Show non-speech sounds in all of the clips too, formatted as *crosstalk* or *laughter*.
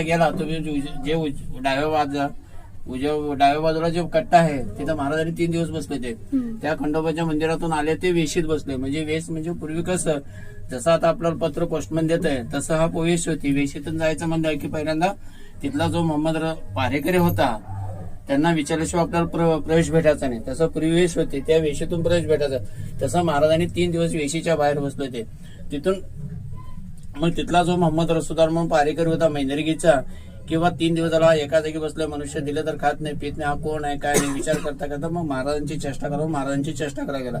गेला तुम्ही जे- डाव्या बाजूला उजव्या डाव्या बाजूला जे कट्टा आहे तिथं महाराजांनी तीन दिवस बसले ते त्या खंडोबाच्या मंदिरातून आले ते वेशीत बसले. म्हणजे वेश म्हणजे पूर्वी कसं जसं आता आपल्याला पत्र पोस्टमन देत आहे तसं हा वेश होती. वेशीतून जायचं म्हणलं की पहिल्यांदा तिथला जो मोहम्मद र- पारेकरी होता त्यांना विचारल्याशिवाय आपल्याला प्र- प्रवेश भेटायचा नाही. तसं पूर्वी वेश होते त्या वेशीतून प्रवेश भेटायचा. तसं महाराजांनी तीन दिवस वेशीच्या बाहेर बसले ते तिथून मग तिथला जो मोहम्मद रसुदार म्हणून पारेकर होता मैंदरगीचा किंवा तीन दिवस झाला एका जागी बसले मनुष्य दिले तर खात नाही पित नाही हा कोण आहे काय नाही विचार करता करता मग महाराजांची चेष्टा करा महाराजांची चेष्टा करा गेला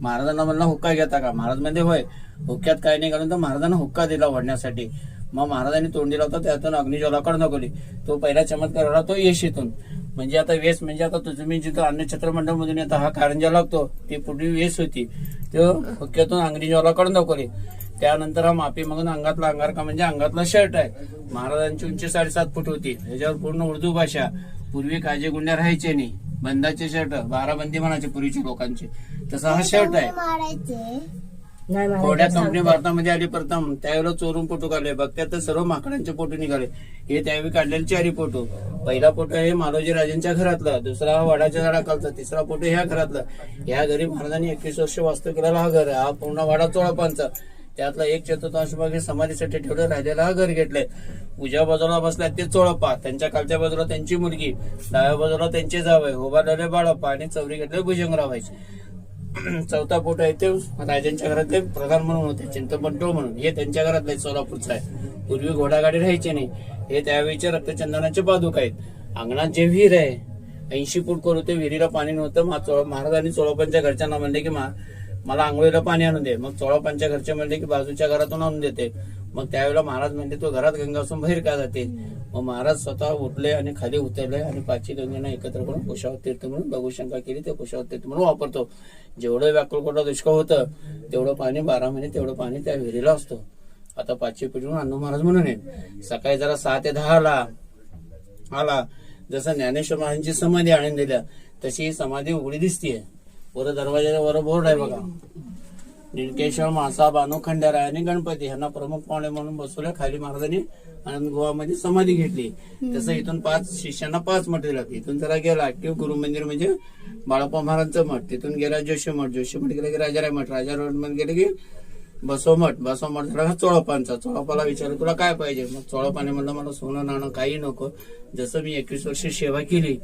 महाराजांना म्हणला हुक्का घेता का? महाराज म्हणजे होय. हुक्क्यात काय नाही घालून तर महाराजांना हुक्का दिला ओढण्यासाठी. मग महाराजांनी तोंड दिला होता त्यातून अग्निज्वाला नकोली तो पहिला चमत्कार होता तो येशीतून म्हणजे आता वेस म्हणजे आता तुम्ही जिथं अन्नछत्र मंडळ मधून येता हा कारंजा लागतो ती पूर्वी वेस होती. तो हुक्क्यातून अग्निज्वाला नकोली त्यानंतर हा माफी मागून अंगातला अंगारका म्हणजे अंगातला शर्ट आहे. महाराजांची उंची साडेसात फूट होती. त्याच्यावर पूर्ण उर्दू भाषा. पूर्वी काजे गुंड्या राहायचे नाही. बंदाचे शर्ट बाराबंदी म्हणायचे पूर्वीच्या लोकांचे. तसा हा शर्ट आहे. थोड्या मारायचं? कंपनी भारतामध्ये आली प्रथम. त्यावेळेला चोरून फोटो काढले. बघत्यात तर सर्व माकडांचे फोटो निघाले. हे त्यावेळी काढलेले चारी फोटो. पहिला फोटो आहे मालोजी राजांच्या घरातला. दुसरा हा वडाच्या झाडाखालचा. तिसरा फोटो ह्या घरातला. ह्या घरी महाराजांनी एकवीस वर्ष वास्तू केलेला हा घर आहे. हा पूर्ण वाडा चोळपांचा. त्यातला एक चतुर्थांश भाग हे समाधीसाठी ठेवलं राहिलेला हा घर घेतलंय. उजव्या बाजूला बसलाय ते चोळप्पा. त्यांच्या खालच्या बाजूला त्यांची मुलगी. डाव्या बाजूला त्यांचे जावय उभारलेले बाळप्पा आणि चौरी घेतले भुजंगरावायचे *clears throat* चौथा फोटो आहे ते राजांच्या घरातले प्रधान म्हणून होते चिंतपंटोळ म्हणून. हे त्यांच्या घरातले सोलापूरचं आहे. पूर्वी घोडागाडी राहायची नाही. हे त्यावेळीचे रक्तचंदनाचे पादुक आहेत. अंगणात जे विहीर आहे ऐंशी फूट करू ते विहिरीला पाणी नव्हतं. महाराजांनी चोळपांच्या घरच्यांना म्हणले की मा- मला आंघोळीला पाणी आणून दे. मग चोळापांच्या घरचे म्हणले की बाजूच्या घरातून आणून देते. मग त्यावेळेला महाराज म्हणले तो घरात गंगा असून बाहेर का जाते? मग महाराज स्वतः उठले आणि खाली उतरले आणि पाचही गंगेना एकत्र करून कुशावत तीर्थ म्हणून बघुशंका केली. ते कुशावत तीर्थ म्हणून वापरतो. जेवढं व्याकुळकोटा दुष्काळ होतं तेवढं पाणी बारा महिने तेवढं पाणी त्या विहिरीला असतो. आता पाचवी पिढी अण्णा महाराज म्हणून आहे. सकाळी जरा सहा ते दहा आला. आला. जसं ज्ञानेश्वर महाराजांची समाधी आणून दिल्या तशी ही समाधी उघडी दिसतीये. वर दरवाजाच्या वर बोर्ड आहे बघा. निलकेश्वर मासा बानू खंडेराय आणि गणपती यांना प्रमुख पाहुणे म्हणून बसवल्या खाली महाराजांनी आनंद गोवामध्ये समाधी घेतली. तसं इथून पाच शिष्यांना पाच मठ दिलं. इथून जरा गेला किंवा गुरु मंदिर म्हणजे बाळाप्पा महाराजांचं मठ. तिथून गेला जोशी मठ. जोशी मठ गेला की राजाराय मठ. राजाराय मठ गेले की बसव मठ. बसव मठ झाला का चोळपांचा. चोळपाला विचारलं तुला काय पाहिजे? मग चोळपाने म्हणलं मला सोनं नाणं काही नको. जसं मी एकवीस वर्ष सेवा केली